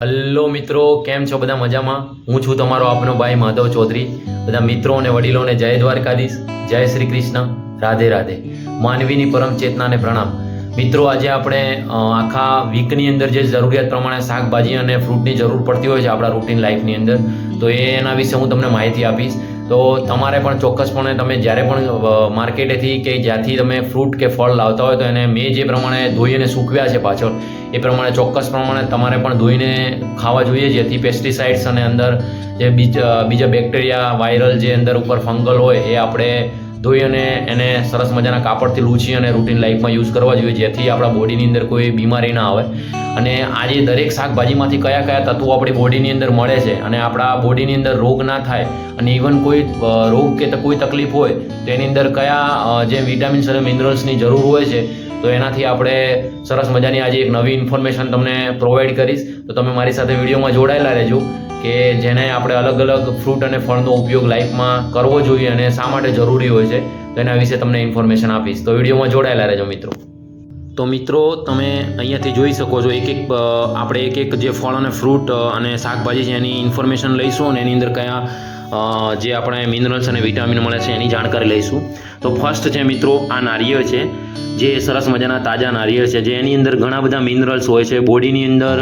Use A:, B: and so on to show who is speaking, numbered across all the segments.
A: Hello મિત્રો, કેમ છો બધા મજામાં? હું છું તમારો આપનો ભાઈ માધવ ચૌધરી. બધા મિત્રો અને વડીલોને જય દ્વારકાધીશ, જય શ્રી કૃષ્ણ. રાધે રાધે. માનવીની પરમ ચેતનાને પ્રણામ. મિત્રો, આજે આપણે આખા વીકની અંદર જે જરૂરિયાત પ્રમાણે શાકભાજી અને ફ્રૂટની જરૂર પડતી હોય છે આપણા રૂટીન લાઈફની અંદર, તો એના વિશે હું તમને માહિતી આપીશ. તો તમારે પણ ચોક્કસપણે તમે જ્યારે પણ માર્કેટેથી કે જ્યાંથી તમે ફ્રૂટ કે ફળ લાવતા હોય તો એને મેં જે પ્રમાણે ધોઈ અને સૂકવ્યા છે પાછળ, એ પ્રમાણે ચોક્કસ પ્રમાણે તમારે પણ ધોઈને ખાવા જોઈએ, જેથી પેસ્ટિસાઇડ્સ અને અંદર જે બીજા બીજા બેક્ટેરિયા વાયરલ જે અંદર ઉપર ફંગલ હોય એ આપણે ધોઈ અને એને સરસ મજાના કાપડથી લૂછી અને રૂટીન લાઈફમાં યુઝ કરવા જોઈએ, જેથી આપણા બોડીની અંદર કોઈ બીમારી ના આવે. અને આજે દરેક શાકભાજીમાંથી કયા કયા તત્વો આપણી બોડીની અંદર મળે છે અને આપણા બોડીની અંદર રોગ ના થાય અને ઇવન કોઈ રોગ કે કોઈ તકલીફ હોય, તો એની અંદર કયા જે વિટામિન્સ અને મિનરલ્સની જરૂર હોય છે, તો એનાથી આપણે સરસ મજાની આજે એક નવી ઇન્ફોર્મેશન તમને પ્રોવાઈડ કરીશ. તો તમે મારી સાથે વિડીયોમાં જોડાયેલા રહેજો. કે જેને આપણે અલગ અલગ ફ્રૂટ અને ફળનો ઉપયોગ લાઈફમાં કરવો જોઈએ અને શા માટે જરૂરી હોય છે, તો એના વિશે તમને ઇન્ફોર્મેશન આપીશ. તો વિડીયોમાં જોડાયેલા રહેજો મિત્રો. તો મિત્રો, તમે અહીંયાથી જોઈ શકો છો, એક એક આપણે એક એક જે ફળ અને ફ્રૂટ અને શાકભાજી છે, એની ઇન્ફોર્મેશન લઈશું અને એની અંદર કયા જે આપણે મિનરલ્સ અને વિટામિન મળે છે, એની જાણકારી લઈશું. તો ફર્સ્ટ છે મિત્રો, આ નારિયેળ છે, જે સરસ મજાના તાજા નારિયેળ છે, જે એની અંદર ઘણા બધા મિનરલ્સ હોય છે, બોડીની અંદર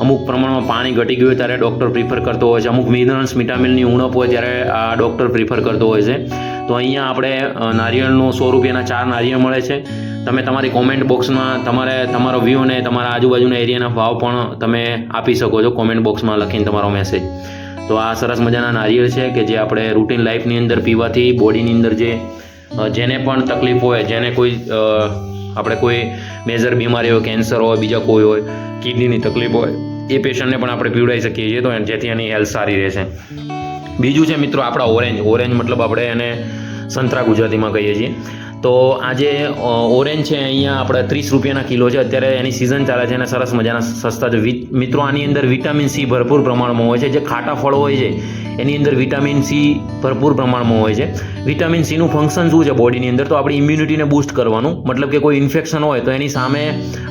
A: અમુક પ્રમાણમાં પાણી ઘટી ગયું હોય ત્યારે ડૉક્ટર પ્રિફર કરતો હોય છે. અમુક મિનરલ્સ વિટામિનની ઉણપ હોય ત્યારે આ ડૉક્ટર પ્રિફર કરતો હોય છે. તો અહીંયા આપણે નારિયેળનું સો રૂપિયાના ચાર નારિયેળ મળે છે. તમે તમારી કોમેન્ટ બોક્સમાં તમારે, તમારો વ્યૂ અને તમારા આજુબાજુના એરિયાના ભાવ પણ તમે આપી શકો છો કોમેન્ટ બોક્સમાં લખીને તમારો મેસેજ તો આ સરસ મજાના નારિયેળ છે કે જે આપણે રૂટીન લાઈફની અંદર પીવાથી બોડીની અંદર જે જેને પણ તકલીફ હોય, જેને કોઈ આપણે કોઈ મેજર બીમારી હોય કેન્સર હોય, બીજા કોઈ હોય કિડનીની તકલીફ હોય, એ પેશન્ટને પણ આપણે પીવડાવી શકીએ છીએ તો જેથી એની હેલ્થ સારી રહેશે. બીજું છે મિત્રો આપણા ઓરેન્જ ઓરેન્જ મતલબ આપણે એને સંતરા ગુજરાતીમાં કહીએ છીએ. તો આજે ઓરેન્જ છે, અહીંયા આપણે ત્રીસ રૂપિયાના કિલો છે. અત્યારે એની સિઝન ચાલે છે અને સરસ મજાના સસ્તા છે. મિત્રો આની અંદર વિટામિન સી ભરપૂર પ્રમાણમાં હોય છે. જે ખાટા ફળો હોય છે એની અંદર વિટામિન સી ભરપૂર પ્રમાણમાં હોય છે. વિટામિન સીનું ફંક્શન શું છે બોડીની અંદર? તો આપણી ઇમ્યુનિટીને બૂસ્ટ કરવાનું. મતલબ કે કોઈ ઇન્ફેક્શન હોય તો એની સામે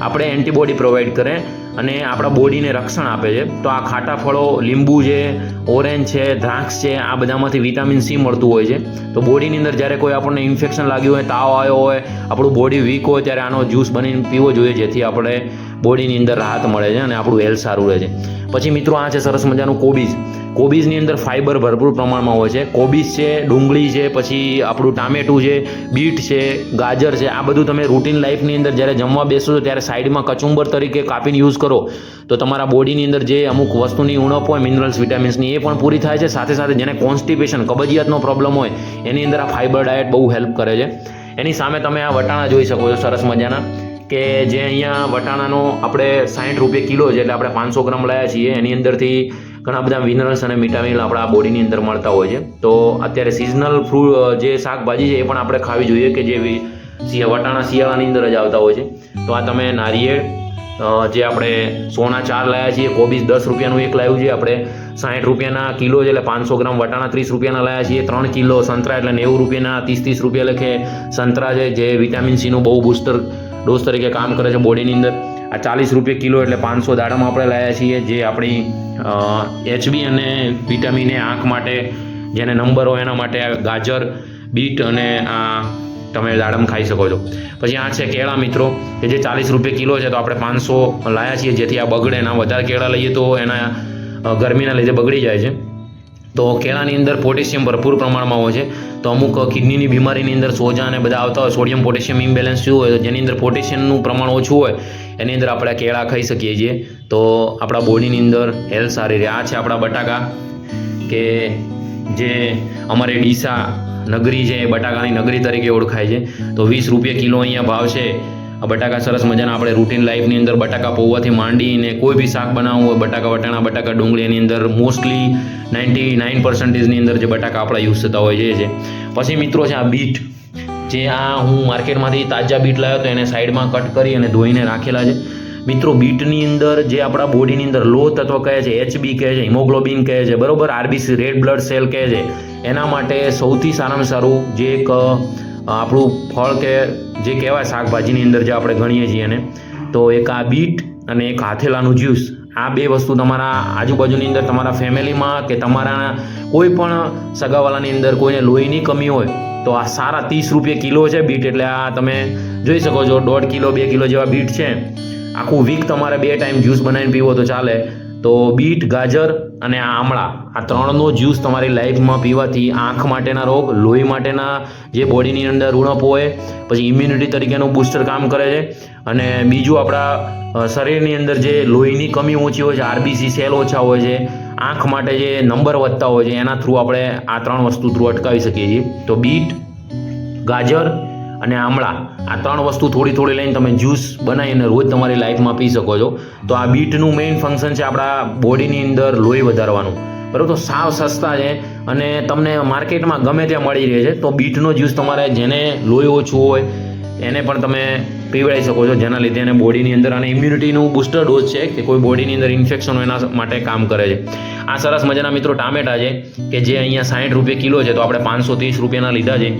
A: આપણે એન્ટીબોડી પ્રોવાઈડ કરે અને આપણા બોડીને રક્ષણ આપે છે. તો આ ખાટા ફળો, લીંબુ છે ઓરેન્જ છે, દ્રાક્ષ છે, આ બધામાંથી વિટામિન સી મળતું હોય છે. તો બોડીની અંદર જ્યારે કોઈ આપણને ઇન્ફેક્શન લાગ્યું હોય, તાવ આવ્યો હોય, આપણું બોડી વીક હોય ત્યારે આનો જ્યુસ બનીને પીવો જોઈએ, જેથી આપણે બોડીની અંદર રાહત મળે છે અને આપણું હેલ્થ સારું રહે છે. પછી મિત્રો આ છે સરસ મજાનું કોબીજ. કોબીજની અંદર ફાઇબર ભરપૂર પ્રમાણમાં હોય છે. કોબીજ છે, ડુંગળી છે, પછી આપણું ટામેટું છે, બીટ છે, ગાજર છે, આ બધું તમે રૂટીન લાઈફની અંદર જ્યારે જમવા બેસો છો ત્યારે સાઈડમાં કચુંબર તરીકે કાપીને યુઝ કરો. તો તમારા બોડીની અંદર જે અમુક વસ્તુની ઉણપ હોય મિનરલ્સ વિટામિન્સની એ પણ પૂરી થાય છે. સાથે સાથે જેને કોન્સ્ટિપેશન કબજિયાતનો પ્રોબ્લેમ હોય, એની અંદર આ ફાઇબર ડાયટ બહુ હેલ્પ કરે છે. એની સામે તમે આ વટાણા જોઈ શકો છો, સરસ મજાના, કે જે અહીંયા વટાણાનો આપણે સાઠ રૂપિયા કિલો છે, એટલે આપણે પાંચસો ગ્રામ લાયા છીએ. એની અંદરથી ઘણા બધા મિનરલ્સ અને વિટામિન આપણા બોડીની અંદર મળતા હોય છે. તો અત્યારે સિઝનલ ફ્રૂટ જે શાકભાજી છે એ પણ આપણે ખાવી જોઈએ કે જે વટાણા શિયાળાની અંદર જ આવતા હોય છે. તો આ તમે નારિયેળ જે આપણે સોના ચાર લાયા છીએ, કોબીજ દસ રૂપિયાનું એક લાવ્યું છે. આપણે સાઠ રૂપિયાના કિલો એટલે પાંચસો ગ્રામ, વટાણા ત્રીસ રૂપિયાના લાયા છીએ, ત્રણ કિલો સંતરા એટલે નેવું રૂપિયાના, ત્રીસ ત્રીસ રૂપિયા લખે સંતરા છે, જે વિટામિન સીનું બહુ બૂસ્ટર ડોઝ તરીકે કામ કરે છે બોડીની અંદર. આ ચાલીસ રૂપિયા કિલો એટલે પાંચસો દાડામાં આપણે લાયા છીએ, જે આપણી એચબી અને વિટામિન એ આંખ માટે, જેને નંબર હોય એના માટે ગાજર, બીટ અને આ તમે દાડમ ખાઈ શકો છો. પછી આ છે કેળા મિત્રો, કે જે ચાલીસ રૂપિયા કિલો છે તો આપણે પાંચસો લાયા છીએ, જેથી આ બગડે ના વધારે કેળા લઈએ તો એના ગરમીના લીધે બગડી જાય છે. તો કેળાની અંદર પોટેશિયમ ભરપૂર પ્રમાણમાં હોય છે. તો અમુક કિડનીની બીમારીની અંદર સોજા અને બધા આવતા હોય, સોડિયમ પોટેશિયમ ઇમ્બેલેન્સ શું હોય તો જેની અંદર પોટેશિયમનું પ્રમાણ ઓછું હોય, એની અંદર આપણે કેળા ખાઈ શકીએ છીએ. તો આપણા બોડીની અંદર હેલ્થ સારી રહે. આ છે આપણા બટાકા કે જે અમારે ડીસા નગરી છે એ બટાકાની નગરી તરીકે ઓળખાય છે. તો વીસ રૂપિયા કિલો અહીંયા ભાવ છે બટાકા સરસ મજાના આપણે રૂટીન લાઈફની અંદર બટાકા પૌવાથી માંડીને કોઈ બી શાક બનાવવું હોય, બટાકા વટાણા, બટાકા ડુંગળી, એની અંદર મોસ્ટલી નાઇન્ટી નાઇન પર્સન્ટેજની અંદર જે બટાકા આપણા યુઝ થતા હોય છે પછી મિત્રો છે આ બીટ. જે આ હું માર્કેટમાંથી તાજા બીટ લાવ્યો તો એને સાઈડમાં કટ કરી અને ધોઈને રાખેલા છે. મિત્રો, બીટની અંદર જે આપણા બોડીની અંદર લો તત્વ કહે છે એચબી કહે છે, હિમોગ્લોબિન કહે છે, બરોબર? આરબીસી રેડ બ્લડ સેલ કહે છે. એના માટે સૌથી સારામાં સારું જે એક આપણું ફળ કે જે કહેવાય શાકભાજીની અંદર જે આપણે ગણીએ છીએ એને, તો એક આ બીટ અને એક હાથેલાનું જ્યુસ, આ બે વસ્તુ તમારા આજુબાજુની અંદર તમારા ફેમિલીમાં કે તમારા કોઈ પણ સગાવાલાની અંદર કોઈને લોહીની કમી હોય, તો આ સારા ત્રીસ રૂપિયા કિલો છે બીટ, એટલે આ તમે જોઈ શકો છો દોઢ કિલો, બે કિલો જેવા બીટ છે. આખું વીક તમારે બે ટાઈમ જ્યુસ બનાવીને પીવો તો ચાલે. તો બીટ, ગાજર અને આ આમળા, આ ત્રણનો જ્યુસ તમારી લાઈફમાં પીવાથી આંખ માટેના રોગ, લોહી માટેના જે બોડીની અંદર ઉણપ હોય, પછી ઇમ્યુનિટી તરીકેનું બૂસ્ટર કામ કરે છે. અને બીજું આપણા શરીરની અંદર જે લોહીની કમી ઓછી હોય છે, આરબીસી સેલ ઓછા હોય છે, આંખ માટે જે નંબર વધતા હોય છે, એના થ્રુ આપણે આ ત્રણ વસ્તુ થ્રુ અટકાવી શકીએ છીએ. તો બીટ, ગાજર અને આમળા. આ ત્રણ વસ્તુ થોડી થોડી લઈને તમે જ્યુસ બનાવીને રોજ તમારી લાઈફમાં પી શકો છો. તો આ બીટનું મેઇન ફંક્શન છે આપણા બોડીની અંદર લોહી વધારવાનું. બરાબર? તો સાવ સસ્તા છે અને તમને માર્કેટમાં ગમે ત્યાં મળી રહે છે. તો બીટનો જ્યુસ તમારે જેને લોહી ઓછું હોય, એને પણ તમે પીવડાવી શકો છો. જેના લીધે એને બોડીની અંદર અને ઇમ્યુનિટીનું બૂસ્ટર ડોઝ છે કે કોઈ બોડીની અંદર ઇન્ફેક્શન હોય એના માટે કામ કરે છે. આ સરસ મજાના મિત્રો ટામેટા છે કે જે અહીંયા સાઠ રૂપિયા કિલો છે. તો આપણે પાંચસો ત્રીસ રૂપિયાના લીધા છે.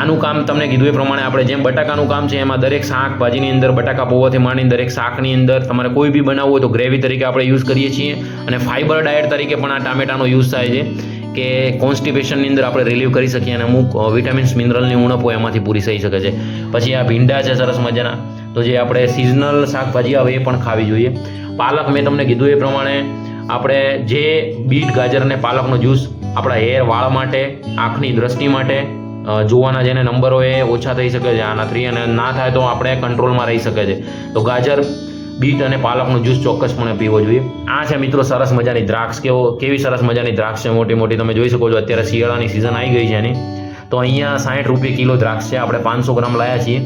A: આનું કામ તમને કીધું એ પ્રમાણે આપણે જેમ બટાકાનું કામ છે, એમાં દરેક શાકભાજીની અંદર, બટાકા પૌવાથી માંડીને દરેક શાકની અંદર તમારે કોઈ બી બનાવવું હોય તો ગ્રેવી તરીકે આપણે યુઝ કરીએ છીએ અને ફાઇબર ડાયટ તરીકે પણ આ ટામેટાનો યુઝ થાય છે કે કોન્સ્ટિપેશનની અંદર આપણે રિલીવ કરી શકીએ અને અમુક વિટામિન્સ મિનરલની ઉણપ હોય એમાંથી પૂરી થઈ શકે છે. પછી આ ભીંડા છે સરસ મજાના, તો જે આપણે સિઝનલ શાકભાજી આવે એ પણ ખાવી જોઈએ. પાલક મેં તમને કીધું એ પ્રમાણે આપણે જે બીટ, ગાજર અને પાલકનો જ્યુસ આપણા હેર વાળ માટે, આંખની દ્રષ્ટિ માટે જોવાના જેને નંબર એ ઓછા થઈ શકે છે આના થ્રી અને ના થાય તો આપણે કંટ્રોલમાં રહી શકે છે. તો ગાજર, બીટ અને પાલકનો જ્યુસ ચોક્કસપણે પીવો જોઈએ. આ છે મિત્રો સરસ મજાની દ્રાક્ષ. કેવો, કેવી સરસ મજાની દ્રાક્ષ છે? મોટી મોટી તમે જોઈ શકો છો. અત્યારે શિયાળાની સિઝન આવી ગઈ છે એની. તો અહીંયા સાઠ રૂપિયા કિલો દ્રાક્ષ છે. આપણે પાંચસો ગ્રામ લાયા છીએ.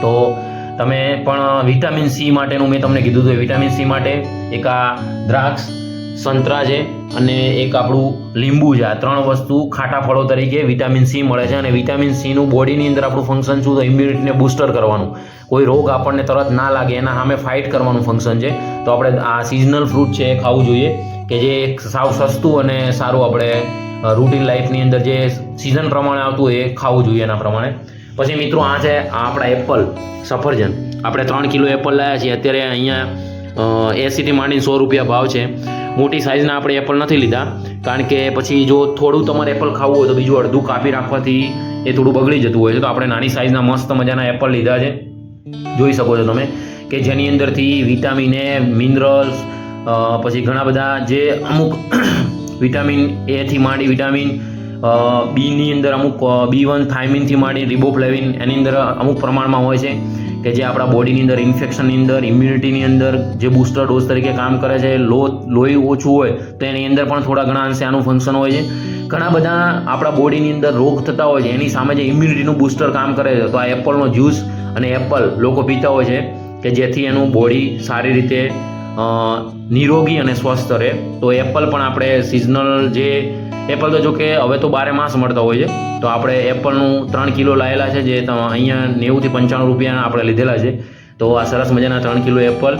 A: તો તમે પણ વિટામિન સી માટેનું મેં તમને કીધું હતું. વિટામિન સી માટે એક આ દ્રાક્ષ સંતરા છે અને એક આપણું લીંબુ છે. આ ત્રણ વસ્તુ ખાટા ફળો તરીકે વિટામિન સી મળે છે અને વિટામિન સીનું બોડીની અંદર આપણું ફંક્શન શું તો ઇમ્યુનિટીને બૂસ્ટર કરવાનું. કોઈ રોગ આપણને તરત ના લાગે, એના સામે ફાઇટ કરવાનું ફંક્શન છે. તો આપણે આ સિઝનલ ફ્રૂટ છે એ ખાવું જોઈએ કે જે સાવ સસ્તું અને સારું આપણે રૂટીન લાઈફની અંદર જે સિઝન પ્રમાણે આવતું એ ખાવું જોઈએ એના પ્રમાણે. પછી મિત્રો આ છે આપણા એપલ સફરજન. આપણે ત્રણ કિલો એપલ લાવ્યા છીએ. અત્યારે અહીંયા એસીથી માંડીને સો રૂપિયા ભાવ છે. મોટી સાઇઝના આપણે એપલ નથી લીધા. કારણ કે પછી જો થોડું તમારે એપલ ખાવું હોય તો બીજું અડધું કાપી રાખવાથી એ થોડું બગડી જતું હોય છે. તો આપણે નાની સાઇઝના મસ્ત મજાના એપલ લીધા છે. જોઈ શકો છો તમે કે જેની અંદરથી વિટામિન મિનરલ્સ પછી ઘણા બધા જે અમુક વિટામિન એથી માંડી વિટામિન બીની અંદર અમુક બી વન થાઇમિનથી માંડી રિબોફ્લેવિન એની અંદર અમુક પ્રમાણમાં હોય છે. કે જે આપણા બોડીની અંદર ઇન્ફેક્શનની અંદર ઇમ્યુનિટીની અંદર જે બૂસ્ટર ડોઝ તરીકે કામ કરે છે, લો, લોહી ઓછું હોય, તો એની અંદર પણ થોડા ઘણા અંશે આનું ફંક્શન હોય છે. ઘણા બધા આપણા બોડીની અંદર રોગ થતા હોય છે, એની સામે જે ઇમ્યુનિટીનું બૂસ્ટર કામ કરે છે. તો આ એપલનો જ્યુસ અને એપલ લોકો પીતા હોય છે, કે જેથી એનું બોડી સારી રીતે નિરોગી અને સ્વસ્થ રહે. તો એપલ પણ આપણે સિઝનલ જે એપલ તો જો કે હવે તો બારે માસ મળતા હોય છે. તો આપણે એપલનું ત્રણ કિલો લાયેલા છે, જે અહીંયા નેવુંથી પંચાણું રૂપિયાના આપણે લીધેલા છે. તો આ સરસ મજાના ત્રણ કિલો એપલ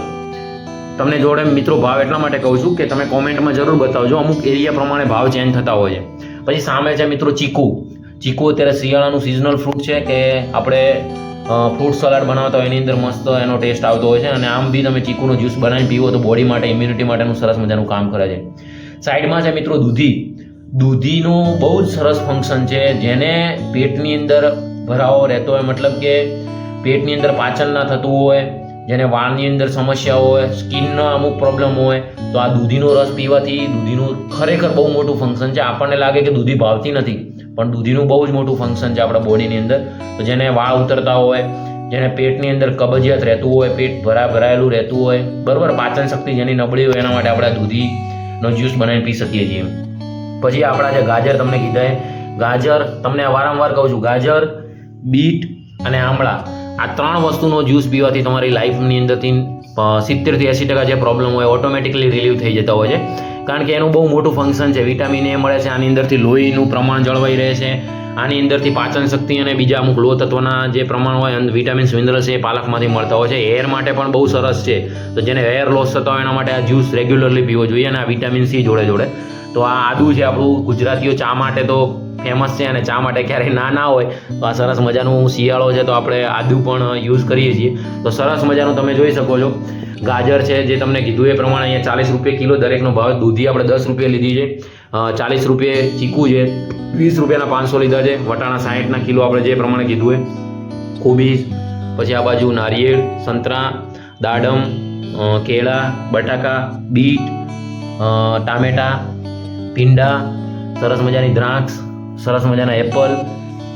A: તમને જોડે મિત્રો ભાવ એટલા માટે કહું છું કે તમે કોમેન્ટમાં જરૂર બતાવજો, અમુક એરિયા પ્રમાણે ભાવ ચેન્જ થતા હોય છે. પછી સામે છે મિત્રો ચીકુ. ચીકુ અત્યારે શિયાળાનું સિઝનલ ફ્રૂટ છે કે આપણે ફ્રૂટ સલાડ બનાવતા હોય એની અંદર મસ્ત એનો ટેસ્ટ આવતો હોય છે. અને આમ બી તમે ચીકુનો જ્યુસ બનાવીને પીવો તો બોડી માટે ઇમ્યુનિટી માટેનું સરસ મજાનું કામ કરે છે. સાઈડમાં છે મિત્રો દૂધી. દૂધીનું બહુ જ સરસ ફંક્શન છે. જેને પેટની અંદર ભરાવો રહેતો હોય, મતલબ કે પેટની અંદર પાચન ના થતું હોય, જેને વાળની અંદર સમસ્યા હોય, સ્કિનનો અમુક પ્રોબ્લેમ હોય, તો આ દૂધીનો રસ પીવાથી દૂધીનું ખરેખર બહુ મોટું ફંક્શન છે. આપણને લાગે કે દૂધી ભાવતી નથી, પણ દૂધીનું બહુ જ મોટું ફંક્શન છે આપણા બોડીની અંદર. તો જેને વાળ ઉતરતા હોય, જેને પેટની અંદર કબજિયાત રહેતું હોય, પેટ ભરા, ભરાયેલું રહેતું હોય, બરાબર, પાચન શક્તિ જેની નબળી હોય એના માટે આપણે દૂધીનો જ્યુસ બનાવીને પી શકીએ છીએ. પછી આપણા જે ગાજર તમને કીધા ગાજર તમને વારંવાર કહું છું, ગાજર, બીટ અને આમળા. આ ત્રણ વસ્તુનો જ્યુસ પીવાથી તમારી લાઈફની અંદરથી સિત્તેરથી એંસી ટકા જે પ્રોબ્લેમ હોય ઓટોમેટિકલી રિલીવ થઈ જતા હોય છે. કારણ કે એનું બહુ મોટું ફંક્શન છે વિટામિન એ મળે છે, આની અંદરથી લોહીનું પ્રમાણ જળવાઈ રહે છે, આની અંદરથી પાચન શક્તિ અને બીજા અમુક લો તત્વના જે પ્રમાણ હોય વિટામિન્સ મિનરલ્સ એ પાલકમાંથી મળતા હોય છે. હેર માટે પણ બહુ સરસ છે. તો જેને હેર લોસ થતા હોય એના માટે આ જ્યુસ રેગ્યુલરલી પીવો જોઈએ અને આ વિટામિન સી જોડે જોડે. તો આ આદુ છે આપણું ગુજરાતીઓ ચા માટે તો ફેમસ છે અને ચા માટે ક્યારેય ના ના હોય. તો આ સરસ મજાનું શિયાળો છે તો આપણે આદુ પણ યુઝ કરીએ છીએ. તો સરસ મજાનું તમે જોઈ શકો છો. ગાજર છે જે તમને કીધું એ પ્રમાણે અહીંયા ચાલીસ રૂપિયા કિલો દરેકનો ભાવ દૂધી આપણે દસ રૂપિયા લીધી છે. ચાલીસ રૂપિયે ચીકુ છે. વીસ રૂપિયાના પાંચસો લીધા છે. વટાણા સાહીઠના કિલો આપણે જે પ્રમાણે કીધું એ. કોબીજ પછી આ બાજુ નારિયેળ, સંતરા, દાડમ કેળા, બટાકા, બીટ ટામેટા ભીંડા, સરસ મજાની દ્રાક્ષ, સરસ મજાના એપલ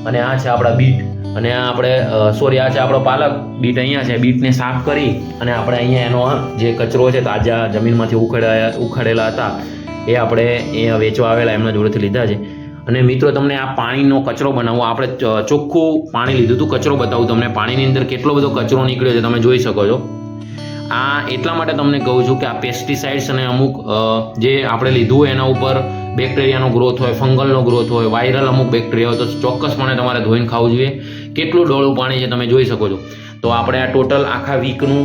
A: અને આ છે આપણા બીટ. અને આ આપણે સોરી આ છે આપણો પાલક. બીટ અહીંયા છે. બીટને સાફ કરી અને આપણે અહીંયા એનો જે કચરો છે તાજા જમીનમાંથી ઉખેડાયા, ઉખાડેલા હતા, એ આપણે અહીંયા વેચવા આવેલા, એમના જોડેથી લીધા છે. અને મિત્રો, તમને આ પાણીનો કચરો બનાવવો આપણે ચોખ્ખું પાણી લીધું હતું. કચરો બતાવું તમને. પાણીની અંદર કેટલો બધો કચરો નીકળ્યો છે, તમે જોઈ શકો છો. આ એટલા માટે તમને કહું છું કે આ પેસ્ટિસાઇડ્સ અને અમુક જે આપણે લીધું એના ઉપર બેક્ટેરિયાનો ગ્રોથ હોય ફંગલનો ગ્રોથ હોય વાયરલ અમુક બેક્ટેરિયા હોય, તો ચોક્કસપણે તમારે ધોઈને ખાવું જોઈએ. કેટલું ડોળું પાણી છે તમે જોઈ શકો છો. તો આપણે આ ટોટલ આખા વીકનું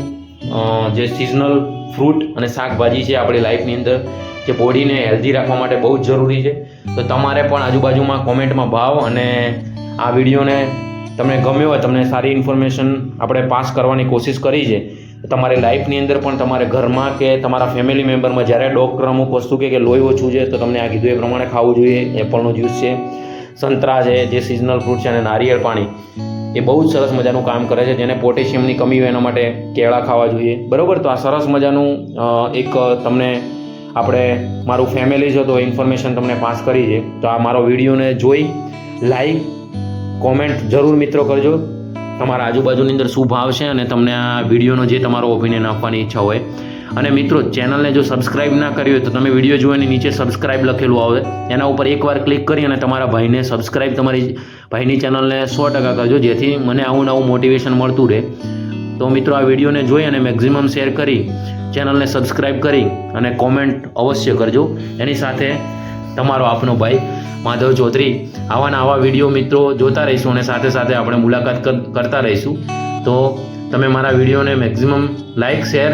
A: જે સિઝનલ ફ્રૂટ અને શાકભાજી છે આપણી લાઈફની અંદર, જે બોડીને હેલ્ધી રાખવા માટે બહુ જ જરૂરી છે. તો તમારે પણ આજુબાજુમાં કોમેન્ટમાં ભાવ અને આ વિડીયોને તમને ગમ્યો હોય, તમને સારી ઇન્ફોર્મેશન આપણે પાસ કરવાની કોશિશ કરી છે તમારી લાઈફની અંદર પણ તમારે ઘરમાં કે તમારા ફેમિલી મેમ્બરમાં જ્યારે ડૉક્ટર અમુક વસ્તુ કે લોહી ઓછું છે, તો તમને આ કીધું એ પ્રમાણે ખાવું જોઈએ. એપલનું જ્યુસ છે, સંતરા છે, જે સિઝનલ ફ્રૂટ છે અને નારિયેળ પાણી, એ બહુ જ સરસ મજાનું કામ કરે છે, જેને પોટેશિયમની કમી હોય એના માટે કેળા ખાવા જોઈએ. બરાબર? તો આ સરસ મજાનું એક તમને આપણે, મારું ફેમિલી છે તો ઇન્ફોર્મેશન તમને પાસ કરી છે. તો આ મારો વિડીયોને જોઈ લાઈક કોમેન્ટ જરૂર મિત્રો કરજો. તમારા આજુબાજુની અંદર શું ભાવ છે અને તમને આ વિડીયોનો જે તમારો ઓપિનિયન આપવાની ઈચ્છા હોય. અને મિત્રો ચેનલને જો સબસ્ક્રાઇબ ના કરી હોય તો તમે વીડિયો જોવાની નીચે સબસ્ક્રાઇબ લખેલું આવે. એના ઉપર એકવાર ક્લિક કરી અને તમારા ભાઈને સબસ્ક્રાઇબ તમારી ભાઈની ચેનલને સો ટકા કરજો, જેથી મને આવું નવું મોટિવેશન મળતું રહે. તો મિત્રો, આ વિડીયોને જોઈ અને મેક્ઝિમમ શેર કરી ચેનલને સબસ્ક્રાઇબ કરી અને કોમેન્ટ અવશ્ય કરજો. એની સાથે તમારો આપનો ભાઈ માધવ ચૌધરી. આવા ને આવા વીડિયો મિત્રો જોતા રહીશું અને સાથે સાથે આપણે મુલાકાત કરતા રહીશું. તો તમે મારા વિડીયોને મેક્ઝિમમ લાઇક શેર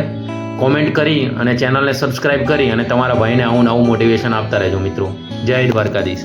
A: કોમેન્ટ કરી અને ચેનલને સબસ્ક્રાઇબ કરી અને તમારા ભાઈને આવું નવું મોટિવેશન આપતા રહેજો મિત્રો. જય દ્વારકાધીશ.